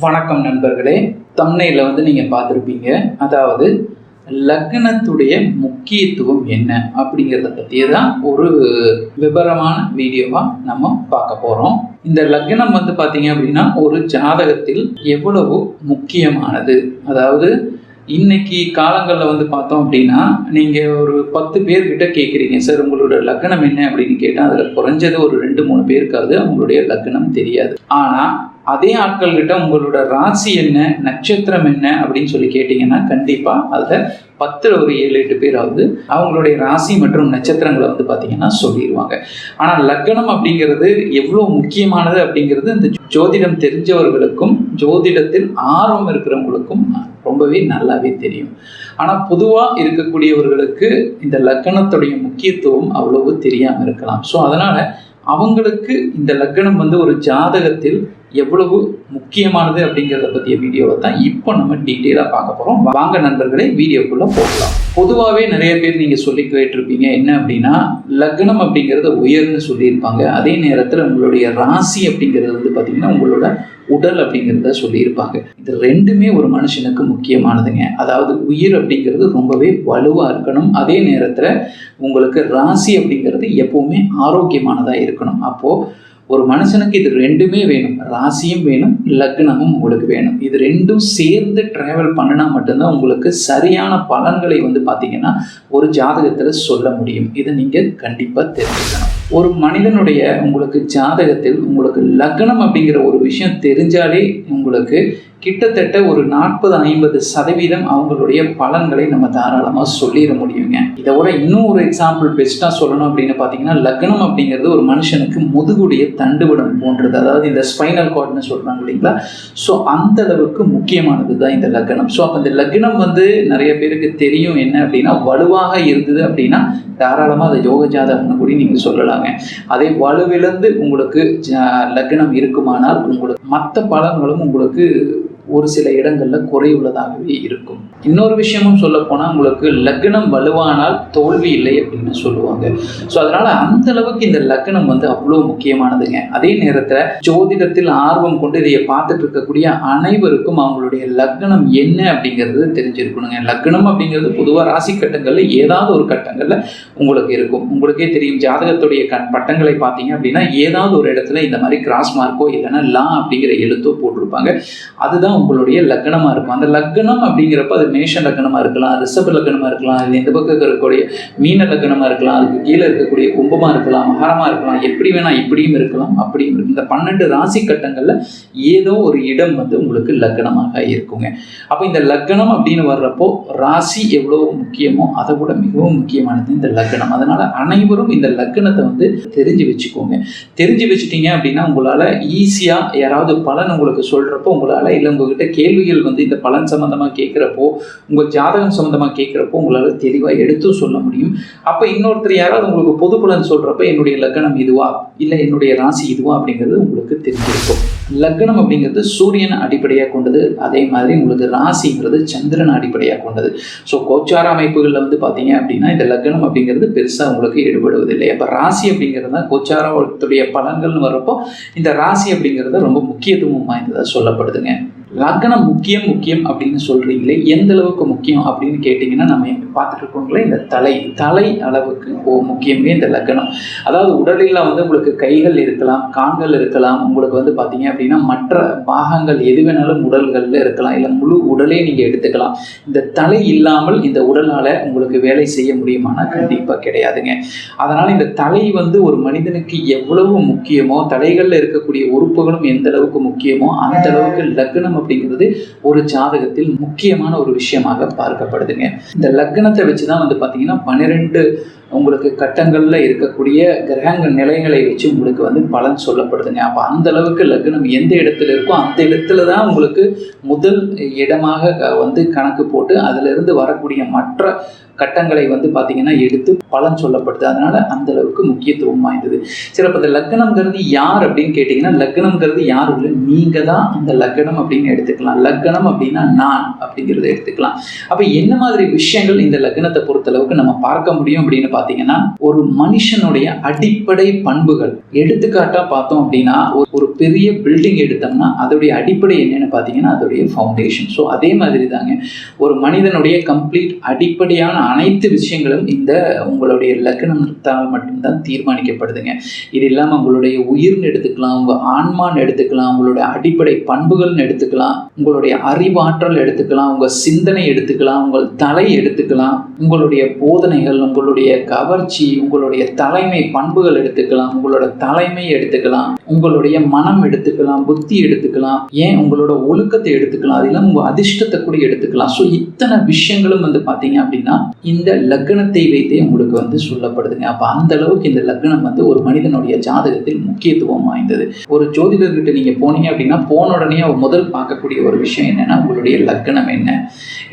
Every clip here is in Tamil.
வணக்கம் நண்பர்களே. தம்னையில் வந்து நீங்கள் பார்த்துருப்பீங்க. அதாவது லக்னத்துடைய முக்கியத்துவம் என்ன அப்படிங்கிறத பற்றியே தான் ஒரு விவரமான வீடியோவாக நம்ம பார்க்க போகிறோம் இந்த லக்னம் வந்து பார்த்தீங்க அப்படின்னா ஒரு ஜாதகத்தில் எவ்வளவு முக்கியமானது? அதாவது இன்னைக்கு காலங்களில் வந்து பார்த்தோம் அப்படின்னா நீங்கள் ஒரு பத்து பேர்கிட்ட கேட்குறீங்க சார் உங்களோட லக்னம் என்ன? அப்படின்னு கேட்டால் அதில் குறைஞ்சது ஒரு ரெண்டு மூணு பேருக்காவது அவங்களுடைய லக்னம் தெரியாது. ஆனால் அதே ஆட்கள் கிட்ட உங்களோட ராசி என்ன நட்சத்திரம் என்ன அப்படின்னு சொல்லி கேட்டிங்கன்னா கண்டிப்பாக அதில் பத்தில் ஒரு ஏழு எட்டு பேராவது அவங்களுடைய ராசி மற்றும் நட்சத்திரங்களை வந்து பார்த்தீங்கன்னா சொல்லிடுவாங்க ஆனால் லக்னம் அப்படிங்கிறது எவ்வளோ முக்கியமானது அப்படிங்கிறது இந்த ஜோதிடம் தெரிஞ்சவர்களுக்கும் ஜோதிடத்தில் ஆர்வம் இருக்கிறவங்களுக்கும் ரொம்பவே நல்லாவே தெரியும். ஆனால் பொதுவாக இருக்கக்கூடியவர்களுக்கு இந்த லக்கணத்துடைய முக்கியத்துவம் அவ்வளவு தெரியாமல் இருக்கலாம். ஸோ அதனால் அவங்களுக்கு இந்த லக்கணம் வந்து ஒரு ஜாதகத்தில் எவ்வளவு முக்கியமானது அப்படிங்கிறத பற்றிய வீடியோவை தான் இப்போ நம்ம டீட்டெயிலாக பார்க்க போகிறோம் வாங்க நண்பர்களே வீடியோக்குள்ளே போகலாம். பொதுவாகவே நிறைய பேர் நீங்கள் சொல்லி கேட்டிருப்பீங்க என்ன அப்படின்னா லக்னம் அப்படிங்கிறத உயர்ன்னு சொல்லியிருப்பாங்க. அதே நேரத்தில் உங்களுடைய ராசி அப்படிங்கிறது வந்து பார்த்திங்கன்னா உங்களோட உடல் அப்படிங்கிறத சொல்லியிருப்பாங்க. இது ரெண்டுமே ஒரு மனுஷனுக்கு முக்கியமானதுங்க. அதாவது உயிர் அப்படிங்கிறது ரொம்பவே வலுவாக இருக்கணும். அதே நேரத்தில் உங்களுக்கு ராசி அப்படிங்கிறது எப்போவுமே ஆரோக்கியமானதாக இருக்கணும். அப்போது ஒரு மனுஷனுக்கு இது ரெண்டுமே வேணும். ராசியும் வேணும் லக்னமும் உங்களுக்கு வேணும். இது ரெண்டும் சேர்ந்து ட்ராவல் பண்ணினா மட்டும்தான் உங்களுக்கு சரியான பலன்களை வந்து பார்த்தீங்கன்னா ஒரு ஜாதகத்தில் சொல்ல முடியும். இதை நீங்கள் கண்டிப்பாக தெரிஞ்சுக்கணும். ஒரு மனிதனுடைய உங்களுக்கு ஜாதகத்தில் உங்களுக்கு லக்னம் அப்படிங்கிற ஒரு விஷயம் தெரிஞ்சாலே உங்களுக்கு கிட்டத்தட்ட ஒரு நாற்பது ஐம்பது சதவீதம் அவங்களுடைய பலன்களை நம்ம தாராளமாக சொல்லிட முடியுங்க. இதை விட இன்னும் ஒரு எக்ஸாம்பிள் பெஸ்ட்டாக சொல்லணும் அப்படின்னு பார்த்தீங்கன்னா லக்னம் அப்படிங்கிறது ஒரு மனுஷனுக்கு முதுகுடைய தண்டுவிடம் போன்றது. அதாவது இந்த ஸ்பைனல் கார்டுன்னு சொல்கிறாங்க இல்லைங்களா? ஸோ அந்த அளவுக்கு முக்கியமானது தான் இந்த லக்னம். ஸோ அப்போ இந்த லக்னம் வந்து நிறைய பேருக்கு தெரியும் என்ன அப்படின்னா வலுவாக இருந்தது அப்படின்னா தாராளமாக அதை யோக ஜாதகம்னு கூட நீங்கள் சொல்லலாங்க. அதே வலுவிழந்து உங்களுக்கு லக்னம் இருக்குமானால் உங்களுக்கு மற்ற பலன்களும் உங்களுக்கு ஒரு சில இடங்களில் குறைவுள்ளதாகவே இருக்கும். இன்னொரு விஷயமும் சொல்ல போனால் உங்களுக்கு லக்னம் வலுவானால் தோல்வி இல்லை அப்படின்னு சொல்லுவாங்க. ஸோ அதனால் அந்த அளவுக்கு இந்த லக்னம் வந்து அவ்வளோ முக்கியமானதுங்க. அதே நேரத்தில் ஜோதிடத்தில் ஆர்வம் கொண்டு இதையை பார்த்துட்டு இருக்கக்கூடிய அனைவருக்கும் அவங்களுடைய லக்னம் என்ன அப்படிங்கிறது தெரிஞ்சிருக்கணுங்க. லக்னம் அப்படிங்கிறது பொதுவாக ராசி கட்டங்களில் ஏதாவது ஒரு கட்டங்களில் உங்களுக்கு இருக்கும். உங்களுக்கே தெரியும் ஜாதகத்துடைய கண் பட்டங்களை பார்த்தீங்க அப்படின்னா ஏதாவது ஒரு இடத்துல இந்த மாதிரி கிராஸ் மார்க்கோ இல்லைன்னா லா அப்படிங்கிற எழுத்தோ போட்டிருப்பாங்க. அதுதான் உங்களுடைய லக்னமாக இருக்கும். அந்த லக்னம் அப்படிங்கிறப்ப அது மேஷ லக்னமாக இருக்கலாம் ரிஷப லக்னமாக இருக்கலாம் இல்லை இந்த பக்கம் இருக்கக்கூடிய மீன லக்னமாக இருக்கலாம் அதுக்கு கீழே இருக்கக்கூடிய கும்பமாக இருக்கலாம் மகரமாக இருக்கலாம் எப்படி வேணால் இப்படியும் இருக்கலாம் அப்படியும் இருக்கும். இந்த பன்னெண்டு ராசி கட்டங்களில் ஏதோ ஒரு இடம் வந்து உங்களுக்கு லக்னமாக இருக்குங்க. அப்போ இந்த லக்னம் அப்படின்னு வர்றப்போ ராசி எவ்வளோ முக்கியமோ அதை விட மிகவும் முக்கியமானது இந்த லக்னம். அதனால் அனைவரும் இந்த லக்னத்தை வந்து தெரிஞ்சு வச்சுக்கோங்க. தெரிஞ்சு வச்சுட்டீங்க அப்படின்னா உங்களால் ஈஸியாக யாராவது பலன் உங்களுக்கு சொல்கிறப்போ உங்களால் இல்லை உங்ககிட்ட கேள்விகள் வந்து இந்த பலன் சம்மந்தமாக கேட்குறப்போ உங்கள் ஜாதகம் சம்மந்தமாக கேட்குறப்போ உங்களால் தெளிவாக எடுத்தும் சொல்ல முடியும். அப்போ இன்னொருத்தர் யாராவது உங்களுக்கு பொது பலன் சொல்கிறப்ப என்னுடைய லக்னம் இதுவா? இல்லை என்னுடைய ராசி இதுவா? அப்படிங்கிறது உங்களுக்கு தெரிஞ்சிருக்கும். லக்னம் அப்படிங்கிறது சூரியனை அடிப்படையாக கொண்டது. அதே மாதிரி உங்களுக்கு ராசிங்கிறது சந்திரனை அடிப்படையாக கொண்டது. ஸோ கோச்சார அமைப்புகளில் வந்து பார்த்தீங்க அப்படின்னா இந்த லக்னம் அப்படிங்கிறது பெருசாக உங்களுக்கு ஈடுபடுவதில்லை. அப்போ ராசி அப்படிங்கிறது தான் கோச்சாரத்துடைய பலன்கள்னு வரப்போ இந்த ராசி அப்படிங்கிறது ரொம்ப முக்கியத்துவம் வாய்ந்ததாக சொல்லப்படுதுங்க. லக்னம் முக்கியம் முக்கியம் அப்படின்னு சொல்கிறீங்களே எந்த அளவுக்கு முக்கியம் அப்படின்னு கேட்டிங்கன்னா நம்ம எங்கே பார்த்துட்டு இருக்கோங்களே இந்த தலை. தலை அளவுக்கு ஓ முக்கியமே இந்த லக்னம். அதாவது உடலில் வந்து உங்களுக்கு கைகள் இருக்கலாம் கான்கள் இருக்கலாம். உங்களுக்கு வந்து பார்த்தீங்க அப்படின்னா மற்ற பாகங்கள் எது வேணாலும் உடல்களில் இருக்கலாம் இல்லை முழு உடலே நீங்கள் எடுத்துக்கலாம். இந்த தலை இல்லாமல் இந்த உடலால் உங்களுக்கு வேலை செய்ய முடியுமானா கண்டிப்பாக கிடையாதுங்க. அதனால் இந்த தலை வந்து ஒரு மனிதனுக்கு எவ்வளவு முக்கியமோ தலைகளில் இருக்கக்கூடிய உறுப்புகளும் எந்த அளவுக்கு முக்கியமோ அந்த அளவுக்கு லக்னம் அப்படிங்கிறது ஒரு ஜாதகத்தில் முக்கியமான ஒரு விஷயமாக பார்க்கப்படுதுங்க. இந்த லக்னத்தை வச்சு தான் வந்து பார்த்தீங்கன்னா பன்னிரெண்டு உங்களுக்கு கட்டங்களில் இருக்கக்கூடிய கிரகங்கள் நிலைகளை வச்சு உங்களுக்கு வந்து பலன் சொல்லப்படுதுங்க. அப்போ அந்த அளவுக்கு லக்னம் எந்த இடத்துல இருக்கோ அந்த இடத்துல தான் உங்களுக்கு முதல் இடமாக வந்து கணக்கு போட்டு அதிலிருந்து வரக்கூடிய மற்ற கட்டங்களை வந்து பார்த்தீங்கன்னா எடுத்து பலன் சொல்லப்படுது. அதனால அந்த அளவுக்கு முக்கியத்துவம் வாய்ந்தது. சரி அப்போ இந்த லக்னம்ங்கிறது யார் அப்படின்னு கேட்டிங்கன்னா லக்னம்ங்கிறது யார் இல்லை நீங்கள் தான் இந்த லக்னம் அப்படின்னு எடுத்துக்கலாம். லக்னம் அப்படின்னா நான் அப்படிங்கிறத எடுத்துக்கலாம். அப்போ என்ன மாதிரி விஷயங்கள் இந்த லக்னத்தை பொறுத்தளவுக்கு நம்ம பார்க்க முடியும் அப்படின்னு பார்த்தீங்கன்னா ஒரு மனுஷனுடைய அடிப்படை பண்புகள். எடுத்துக்காட்டாக பார்த்தோம் அப்படின்னா ஒரு- பெரிய பில்டிங் எடுத்தோம்னா அதோடைய அடிப்படை என்னென்னு பார்த்தீங்கன்னா அதோடைய ஃபவுண்டேஷன் ஸோ அதே மாதிரி தாங்க ஒரு மனிதனுடைய கம்ப்ளீட் அடிப்படையான அனைத்து விஷயங்களும் இந்த உங்களுடைய லக்னத்தால் மட்டும்தான் தீர்மானிக்கப்படுதுங்க. இது இல்லாமல் உங்களுடைய உயிர்னு எடுத்துக்கலாம் உங்கள் ஆன்மான்னு எடுத்துக்கலாம் உங்களுடைய அடிப்படை பண்புகள்னு எடுத்துக்கலாம் உங்களுடைய அறிவாற்றல் எடுத்துக்கலாம் உங்கள் சிந்தனை எடுத்துக்கலாம் உங்கள் தலை எடுத்துக்கலாம் உங்களுடைய போதனைகள் உங்களுடைய கவர்ச்சி உங்களுடைய தலைமை பண்புகள் எடுத்துக்கலாம் உங்களோட தலைமை எடுத்துக்கலாம் உங்களுடைய மனம் எடுத்துக்கலாம் புத்தி எடுத்துக்கலாம் ஏன் உங்களோட ஒழுக்கத்தை எடுத்துக்கலாம் அது இல்லாமல் உங்கள் அதிர்ஷ்டத்தை கூட எடுத்துக்கலாம். ஸோ இத்தனை விஷயங்களும் வந்து பார்த்தீங்க அப்படின்னா இந்த லக்னத்தை வைத்தே உங்களுக்கு வந்து சொல்லப்படுதுங்க அப்போ அந்த அளவுக்கு இந்த லக்னம் வந்து ஒரு மனிதனுடைய ஜாதகத்தில் முக்கியத்துவம் வாய்ந்தது. ஒரு ஜோதிடர்கிட்ட நீங்கள் போனீங்க அப்படின்னா போன உடனே அவர் முதல் பார்க்கக்கூடிய ஒரு விஷயம் என்னன்னா உங்களுடைய லக்னம் என்ன?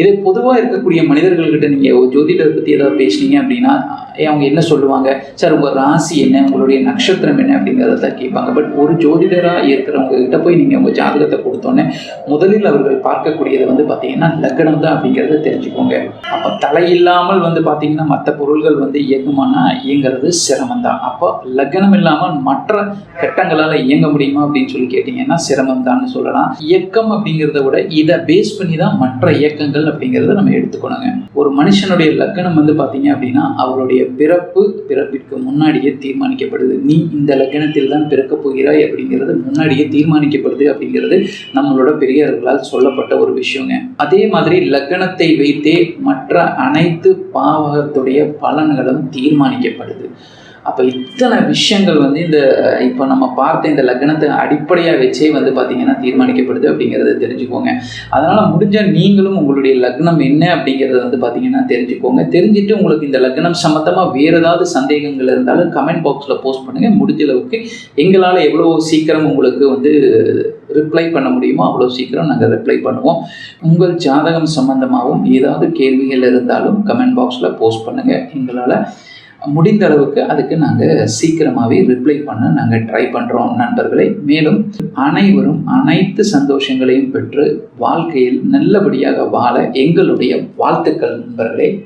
இதே பொதுவாக இருக்கக்கூடிய மனிதர்கள்கிட்ட நீங்கள் ஒரு ஜோதிடர் பற்றி ஏதாவது பேசுனீங்க அப்படின்னா ஏ, அவங்க என்ன சொல்லுவாங்க? சார் உங்கள் ராசி என்ன? உங்களுடைய நட்சத்திரம் என்ன? அப்படிங்கிறத கேட்பாங்க. பட் ஒரு ஜோதிடராக இருக்கிறவங்க கிட்ட போய் நீங்கள் உங்கள் ஜாதகத்தை கொடுத்தோன்னே முதலில் அவர்கள் பார்க்கக்கூடியது வந்து பார்த்தீங்கன்னா லக்னம் தான் அப்படிங்கிறத தெரிஞ்சுக்கோங்க. அப்போ தலையில்லா இல்லாமல் வந்து பார்த்தீங்கன்னா மற்ற பொருள்கள் வந்து இயங்குமானா இயங்குறது சிரமம் தான் அப்போ லக்னம் இல்லாமல் மற்ற கட்டங்களால் இயங்க முடியுமா அப்படின்னு சொல்லி கேட்டிங்கன்னா சிரமம் தான் சொல்லலாம். இயக்கம் அப்படிங்கிறத விட இதை பேஸ் பண்ணி தான் மற்ற இயக்கங்கள் அப்படிங்கிறத நம்ம எடுத்துக்கணுங்க. ஒரு மனுஷனுடைய லக்னம் வந்து பார்த்தீங்க அப்படின்னா அவருடைய பிறப்பு பிறப்பிற்கு முன்னாடியே தீர்மானிக்கப்படுது. நீ இந்த லக்னத்தில் தான் பிறக்கப் போகிறாய் அப்படிங்கிறது முன்னாடியே தீர்மானிக்கப்படுது அப்படிங்கிறது நம்மளோட பெரியவர்களால் சொல்லப்பட்ட ஒரு விஷயங்க. அதே மாதிரி லக்னத்தை வைத்தே மற்ற அனைத்து பாவகத்துடைய பலன்களும் தீர்மானிக்கப்படுது. அப்போ இத்தனை விஷயங்கள் வந்து இந்த இப்போ நம்ம பார்த்த இந்த லக்னத்தை அடிப்படையாக வச்சே வந்து பார்த்தீங்கன்னா தீர்மானிக்கப்படுது அப்படிங்கிறத தெரிஞ்சுக்கோங்க. அதனால் முடிஞ்ச நீங்களும் உங்களுடைய லக்னம் என்ன அப்படிங்கிறத வந்து பார்த்தீங்கன்னா தெரிஞ்சுக்கோங்க. தெரிஞ்சுட்டு உங்களுக்கு இந்த லக்னம் சம்மந்தமாக வேறு ஏதாவது சந்தேகங்கள் இருந்தாலும் கமெண்ட் பாக்ஸில் போஸ்ட் பண்ணுங்கள் முடிஞ்ச அளவுக்கு எங்களால் எவ்வளோ சீக்கிரம் உங்களுக்கு வந்து ரிப்ளை பண்ண முடியுமோ அவ்வளோ சீக்கிரம் நாங்கள் ரிப்ளை பண்ணுவோம். உங்கள் ஜாதகம் சம்மந்தமாகவும் ஏதாவது கேள்விகள் இருந்தாலும் கமெண்ட் பாக்ஸில் போஸ்ட் பண்ணுங்கள் எங்களால் முடிந்த அளவுக்கு அதுக்கு நாங்கள் சீக்கிரமாகவே ரிப்ளை பண்ண நாங்கள் ட்ரை பண்ணுறோம் நண்பர்களை. மேலும் அனைவரும் அனைத்து சந்தோஷங்களையும் பெற்று வாழ்க்கையில் நல்லபடியாக வாழ எங்களுடைய வாழ்த்துக்கள் நண்பர்களே.